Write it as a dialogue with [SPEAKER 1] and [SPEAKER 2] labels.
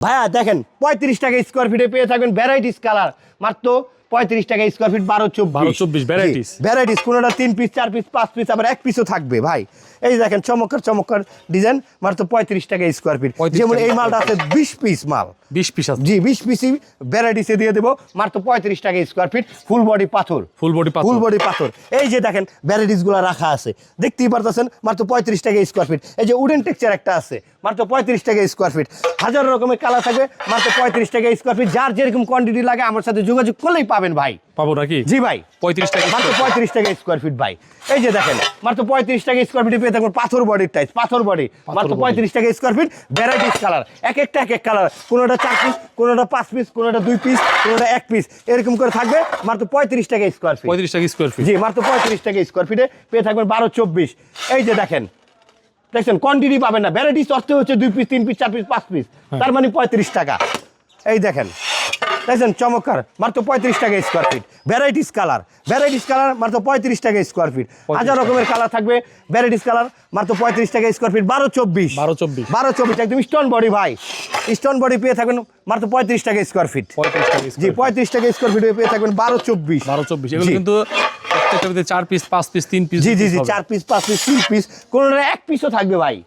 [SPEAKER 1] ভাইয়া দেখেন পঁয়ত্রিশ টাকা স্কোয়ার ফিটে পেয়ে থাকবেন ভ্যারাইটিস কালার মাত্র পঁয়ত্রিশ টাকা স্কোয়ার ফিট বারো চব্বিশ।
[SPEAKER 2] 12, 24 varieties।
[SPEAKER 1] ভ্যারাইটিস কোনোটা তিন পিস চার পিস পাঁচ পিস আবার এক পিসও থাকবে ভাই। এই দেখেন চমৎকার চমৎকার ডিজাইন মাত্র পঁয়ত্রিশ টাকা স্কোয়ার ফিট যেমন এই মালটা আছে বিশ পিস মাল।
[SPEAKER 2] বিশ পিস
[SPEAKER 1] জি বিশ পিসই ভ্যারাইটিসে দিয়ে দেবো মাত্র পঁয়ত্রিশ টাকা স্কোয়ার ফিট ফুল বডি পাথর।
[SPEAKER 2] ফুল বডি
[SPEAKER 1] ফুল বডি পাথর। এই যে দেখেন ভ্যারাইটিসগুলো রাখা আছে। দেখতেই পারতেছেন মাত্র পঁয়ত্রিশ টাকা স্কোয়ার ফিট এই যে উডেন টেক্সচার একটা আছে মাত্র পঁয়ত্রিশ টাকা স্কোয়ার ফিট হাজার রকমের কালার থাকবে মাত্র পঁয়ত্রিশ টাকা স্কোয়ার ফিট যার যেরকম কোয়ান্টিটি লাগে আমার সাথে যোগাযোগ করলেই পাবেন ভাই।
[SPEAKER 2] পাবো নাকি?
[SPEAKER 1] জি ভাই।
[SPEAKER 2] পঁয়ত্রিশ টাকা
[SPEAKER 1] মাত্র পঁয়ত্রিশ টাকা স্কোয়ার ফিট ভাই। এই যে দেখেন মাত্র পঁয়ত্রিশ টাকা স্কোয়ার ফিটে পেয়ে থাকবেন পাথর বডির টাইস পাথর বডি মাত্র পঁয়ত্রিশ টাকা স্কোয়ার ফিট ভ্যারাইটিস কালার এক একটা এক এক কালার কোনোটা চার পিস কোনোটা পাঁচ পিস কোনোটা দুই পিস কোনোটা এক পিস এরকম করে থাকবে মাত্র পঁয়ত্রিশ টাকা স্কোয়ার ফিট
[SPEAKER 2] পঁয়ত্রিশ টাকা স্কোয়ার ফিট
[SPEAKER 1] জি মাত্র পঁয়ত্রিশ টাকা স্কোয়ার ফিটে পেয়ে থাকবেন বারো চব্বিশ। এই যে দেখেন দেখছেন কোয়ান্টিটি পাবেন না। ভ্যারাইটিস অর্থ হচ্ছে দুই পিস তিন পিস চার পিস পাঁচ পিস তার মানে পঁয়ত্রিশ টাকা। এই দেখেন দেখছেন চমৎকার। মাত্র পঁয়ত্রিশ টাকা square feet varieties colour varieties colour মাত্র পঁয়ত্রিশ টাকা স্কোয়ার ফিট হাজার রকমের কালার থাকবে। ভ্যারাইটিস কালার মাত্র পঁয়ত্রিশ টাকা স্কোয়ার ফিট বারো চব্বিশ।
[SPEAKER 2] 12, 24
[SPEAKER 1] বারো চব্বিশ একদম স্টোন বডি ভাই। স্টোন বডি পেয়ে থাকবেন মাত্র পঁয়ত্রিশ টাকা স্কোয়ার ফিট
[SPEAKER 2] পঁয়ত্রিশ টাকা
[SPEAKER 1] জি পঁয়ত্রিশ টাকা স্কোয়ার ফিট পেয়ে থাকবেন বারো চব্বিশ।
[SPEAKER 2] বারো চব্বিশ। এগুলো কিন্তু প্রত্যেকটা চার পিস পাঁচ পিস তিন পিস
[SPEAKER 1] জি জি জি চার পিস পাঁচ পিস তিন পিস কোনোটা এক পিসও থাকবে ভাই।